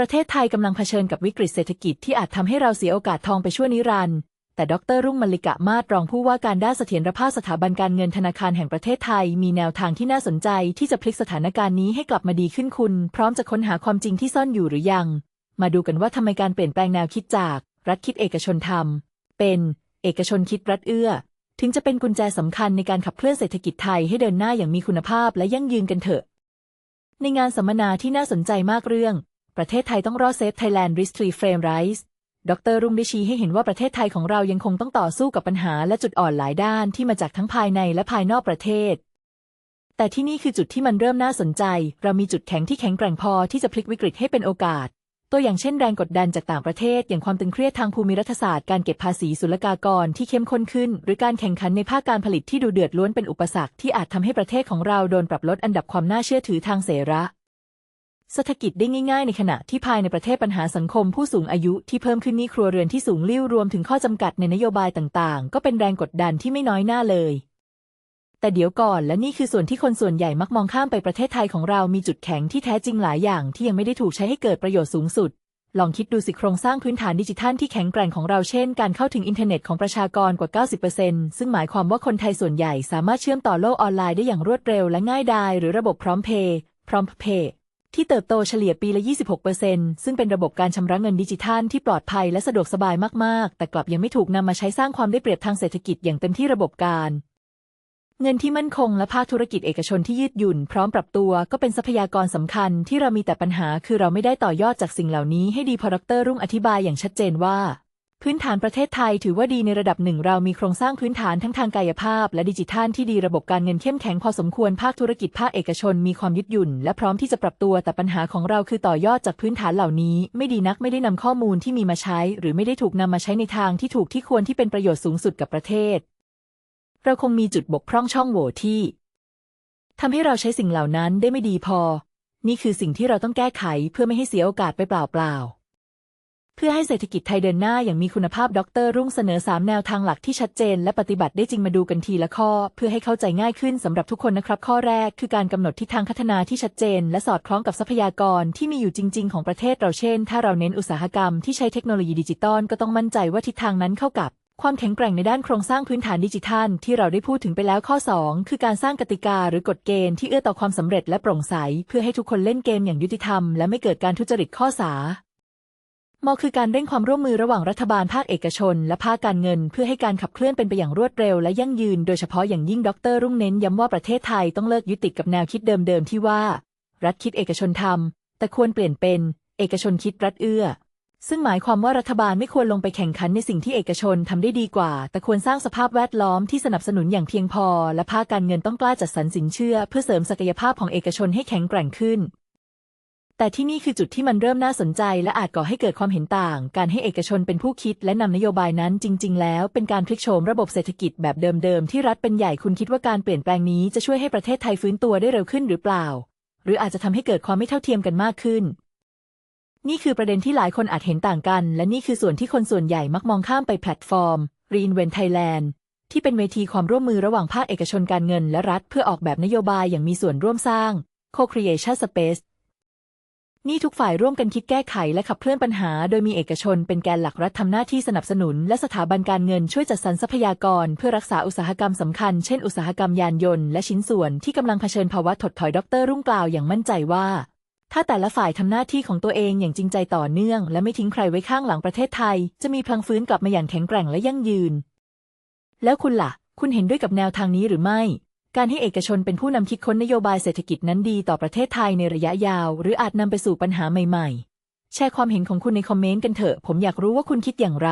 ประเทศไทยกำลังเผชิญกับวิกฤตเศรษฐกิจที่อาจทำให้เราเสียโอกาสทองไปชั่วนิรันดร์แต่ดรรุ่งมลิกะมาศรองผู้ว่าการด้านเสถียรภาพสถาบันการเงินธนาคารแห่งประเทศไทย มีแนวทางที่น่าสนใจที่จะพลิกสถานการณ์นี้ให้กลับมาดีขึ้นคุณ พร้อมจะค้นหาความจริงที่ซ่อนอยู่หรือยัง มาดูกันว่าทำไมการเปลี่ยนแปลงแนวคิดจาก รัฐคิดเอกชนทำเป็น เอกชนคิดรัฐเอื้อ ถึงจะเป็นกุญแจสำคัญในการขับเคลื่อนเศรษฐกิจไทยให้เดินหน้าอย่างมีคุณภาพและยั่งยืนกันเถอะ ในงานสัมมนาที่น่าสนใจมากเรื่อง ประเทศไทยต้องรอดเซฟไทยแลนด์ริสทรีเฟรมไรส์ดรรุ่งได้ชี้ให้เห็นว่าประเทศไทยของเรายังคงต้องต่อสู้กับปัญหาและจุดอ่อนหลายด้านที่มาจากทั้งภายในและภายนอกประเทศ แต่ที่นี่คือจุดที่มันเริ่มน่าสนใจ เรามีจุดแข็งที่แข็งแกร่งพอที่จะพลิกวิกฤตให้เป็นโอกาส ตัวอย่างเช่นแรงกดดันจากต่างประเทศ อย่างความตึงเครียดทางภูมิรัฐศาสตร์การเก็บภาษีศุลกากรที่เข้มข้นขึ้น หรือการแข่งขันในภาคการผลิตที่ดูเดือดล้วนเป็นอุปสรรคที่อาจทำให้ประเทศของเราโดนปรับลดอันดับความน่าเชื่อถือทางเสระ เศรษฐกิจได้ง่าย ๆ ในขณะที่ภายในประเทศปัญหาสังคมผู้สูงอายุที่เพิ่มขึ้นนี้ครัวเรือนที่สูงลิ่วรวมถึงข้อจำกัดในนโยบายต่างๆ ก็เป็นแรงกดดันที่ไม่น้อยหน้าเลย แต่เดี๋ยวก่อนและนี่คือส่วนที่คนส่วนใหญ่มักมองข้ามไปประเทศไทยของเรามีจุดแข็งที่แท้จริงหลายอย่างที่ยังไม่ได้ถูกใช้ให้เกิดประโยชน์สูงสุด ลองคิดดูสิโครงสร้างพื้นฐานดิจิทัลที่แข็งแกร่งของเราเช่น การเข้าถึงอินเทอร์เน็ตของประชากรกว่า 90%ซึ่งหมายความว่าคนไทยส่วนใหญ่สามารถเชื่อมต่อโลกออนไลน์ได้อย่างรวดเร็วและง่ายดายหรือระบบพร้อมเพย์พร้อมเพย์ ที่เติบโตเฉลี่ยปีละ 26%ซึ่งเป็นระบบการชำระเงินดิจิทัลที่ปลอดภัยและสะดวกสบายมาก ๆ แต่กลับยังไม่ถูกนำมาใช้สร้างความได้เปรียบทางเศรษฐกิจอย่างเต็มที่ระบบการเงินที่มั่นคงและภาคธุรกิจเอกชนที่ยืดหยุ่น พร้อมปรับตัวก็เป็นทรัพยากรสำคัญที่เรามีแต่ปัญหาคือเราไม่ได้ต่อยอดจากสิ่งเหล่านี้ให้ดีพอดรรุ่งอธิบายอย่างชัดเจนว่า พื้นฐานประเทศไทยถือว่าดีในระดับหนึ่งเรามีโครงสร้างพื้นฐานทั้งทางกายภาพ และดิจิทัลที่ดีระบบการเงินเข้มแข็งพอสมควรภาคธุรกิจภาคเอกชนมีความยืดหยุ่น และพร้อมที่จะปรับตัวแต่ปัญหาของเราคือต่อยอดจากพื้นฐานเหล่านี้ ไม่ดีนักไม่ได้นำข้อมูลที่มีมาใช้ หรือไม่ได้ถูกนำมาใช้ในทางที่ถูกที่ควรที่เป็นประโยชน์สูงสุดกับประเทศ เราคงมีจุดบกพร่องช่องโหว่ที่ทำให้เราใช้สิ่งเหล่านั้นได้ไม่ดีพอ นี่คือสิ่งที่เราต้องแก้ไขเพื่อไม่ให้เสียโอกาสไปเปล่าๆ เพื่อให้เศรษฐกิจไทยเดินหน้าอย่างมีคุณภาพดร รุ่งเสนอ 3 แนวทางหลักที่ชัดเจน และปฏิบัติได้จริงมาดูกันทีละข้อ เพื่อให้เข้าใจง่ายขึ้นสำหรับทุกคนนะครับ ข้อแรกคือการกำหนดทิศทางพัฒนาที่ชัดเจน และสอดคล้องกับทรัพยากรที่มีอยู่จริง ๆ ของประเทศเราเช่น ถ้าเราเน้นอุตสาหกรรมที่ใช้เทคโนโลยีดิจิตอลก็ต้องมั่นใจว่าทิศทางนั้นเข้ากับความแข็งแกร่งในด้านโครงสร้างพื้นฐานดิจิทัล ที่เราได้พูดถึงไปแล้วข้อ 2 คือการสร้างกติกาหรือกฎเกณฑ์ที่เอื้อต่อความสำเร็จและโปร่งใส เพื่อให้ทุกคนเล่นเกมอย่างยุติธรรมและไม่เกิดการทุจริตข้อสา มอคือการเร่งความร่วมมือระหว่างรัฐบาลภาคเอกชน และภาคการเงิน เพื่อให้การขับเคลื่อนเป็นไปอย่างรวดเร็วและยั่งยืน โดยเฉพาะอย่างยิ่งดร รุ่งเน้นย้ำว่าประเทศไทยต้องเลิกยึดติดกับแนวคิดเดิมๆที่ว่า รัฐคิดเอกชนทำแต่ควรเปลี่ยนเป็น เอกชนคิดรัฐเอื้อ ซึ่งหมายความว่ารัฐบาลไม่ควรลงไปแข่งขันในสิ่งที่เอกชนทำได้ดีกว่า แต่ควรสร้างสภาพแวดล้อมที่สนับสนุนอย่างเพียงพอ และภาคการเงินต้องกล้าจัดสรรสินเชื่อ เพื่อเสริมศักยภาพของเอกชนให้แข็งแกร่งขึ้น แต่ที่นี่คือจุดที่มันเริ่มน่าสนใจ และอาจก่อให้เกิดความเห็นต่าง การให้เอกชนเป็นผู้คิดและนำนโยบายนั้นจริง ๆ แล้วเป็นการพลิกโฉมระบบเศรษฐกิจแบบเดิมๆที่รัฐเป็นใหญ่คุณคิดว่าการเปลี่ยนแปลงนี้จะช่วยให้ประเทศไทยฟื้นตัวได้เร็วขึ้นหรือเปล่า หรืออาจจะทำให้เกิดความไม่เท่าเทียมกันมากขึ้น นี่คือประเด็นที่หลายคนอาจเห็นต่างกัน และนี่คือส่วนที่คนส่วนใหญ่มักมองข้ามไปแพลตฟอร์ม Reinvent Thailand ที่เป็นเวทีความร่วมมือระหว่างภาคเอกชนการเงินและรัฐเพื่อออกแบบนโยบายอย่างมีส่วนร่วมสร้าง Co-creation Space นี่ทุกฝ่ายร่วมกันคิดแก้ไขและขับเคลื่อนปัญหา โดยมีเอกชนเป็นแกนหลักรัฐทำหน้าที่สนับสนุน และสถาบันการเงินช่วยจัดสรรทรัพยากร เพื่อรักษาอุตสาหกรรมสำคัญ เช่นอุตสาหกรรมยานยนต์และชิ้นส่วนที่กำลังเผชิญภาวะถดถอยดรรุ่งกล่าวอย่างมั่นใจว่า ถ้าแต่ละฝ่ายทำหน้าที่ของตัวเองอย่างจริงใจต่อเนื่อง และไม่ทิ้งใครไว้ข้างหลังประเทศไทย จะมีพลังฟื้นกลับมาอย่างแข็งแกร่งและยั่งยืน แล้วคุณละ่ะ คุณเห็นด้วยกับแนวทางนี้หรือไม่ การให้เอกชนเป็นผู้นำคิดค้นนโยบายเศรษฐกิจนั้นดีต่อประเทศไทยในระยะยาว หรืออาจนำไปสู่ปัญหาใหม่ ๆ แชร์ความเห็นของคุณในคอมเมนต์กันเถอะ ผมอยากรู้ว่าคุณคิดอย่างไร